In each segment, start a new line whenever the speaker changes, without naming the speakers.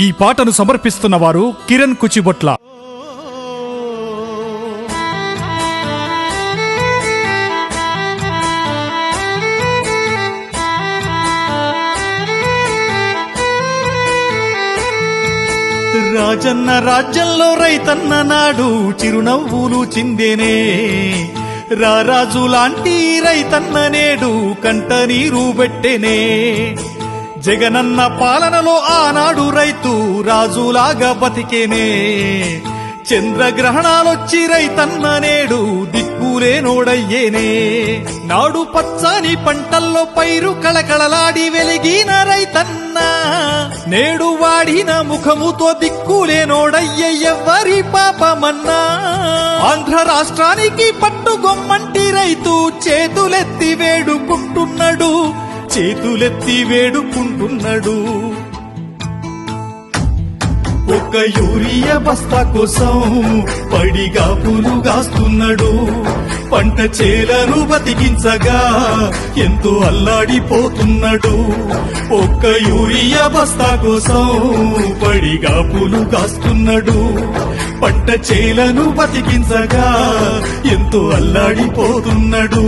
ఈ పాటను సమర్పిస్తున్న వారు కిరణ్ కుచిబొట్ల.
రాజన్న రాజ్యంలో రైతన్న నాడు చిరునవ్వులు చిందేనే. రారాజు లాంటి రైతన్న నేడు కంట నీరు పెట్టెనే. జగనన్న పాలనలో ఆనాడు రైతు రాజులాగా బతికేనే. చంద్రగ్రహణాలొచ్చి రైతన్న నేడు దిక్కులే నోడయ్యేనే నాడు పచ్చని పంటల్లో పైరు కళకళలాడి వెలిగిన రైతన్న. నేడు వాడిన ముఖముతో దిక్కులే నోడయ్యే ఎవ్వరి పాపమన్నా. ఆంధ్ర రాష్ట్రానికి పట్టుగొమ్మంటి రైతు చేతులెత్తి వేడుకుంటున్నాడు. చేతులెత్తి వేడుకుంటున్నాడు. ఒక్క యూరియా బస్తా కోసం పడిగా పులుగాస్తున్నాడు పంట చేలను బతికించగా ఎంతో అల్లాడిపోతున్నాడు. ఒక్క యూరియా బస్తా కోసం పడిగా పులుగాస్తున్నాడు పంట చేలను బతికించగా ఎంతో అల్లాడిపోతున్నాడు.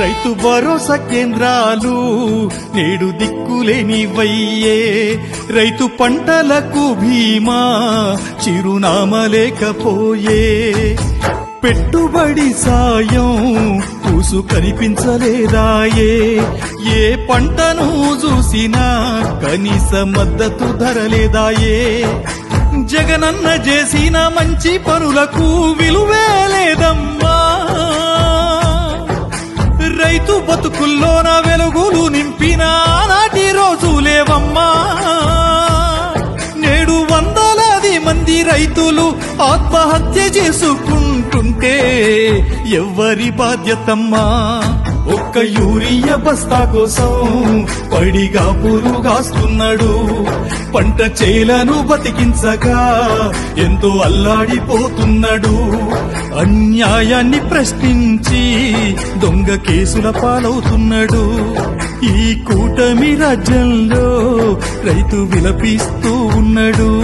రైతు భరోసా కేంద్రాలు నేడు దిక్కులేనివయ్యే. రైతు పంటలకు భీమా చిరునామా లేకపోయే పెట్టుబడి సాయం పూసు కనిపించలేదాయే. ఏ పంటను చూసినా కనీస మద్దతు ధరలేదాయే. జగనన్న చేసిన మంచి పనులకు విలువే లేదమ్మా. రైతు నా వెలుగులు నింపిన నాటి రోజు లేవమ్మా. నేడు వందలాది మంది రైతులు ఆత్మహత్య చేసుకుంటుంటే ఎవ్వరి బాధ్యతమ్మా. ఒక యూరియా బస్తా కోసం పడిగా పురుగాస్తున్నాడు. పంట చేలను బతికించగా ఎంతో అల్లాడిపోతున్నాడు. అన్యాయాన్ని ప్రశ్నించి దొంగ కేసుల పాలవుతున్నాడు. ఈ కూటమి రాజ్యంలో రైతు విలపిస్తూ ఉన్నాడు.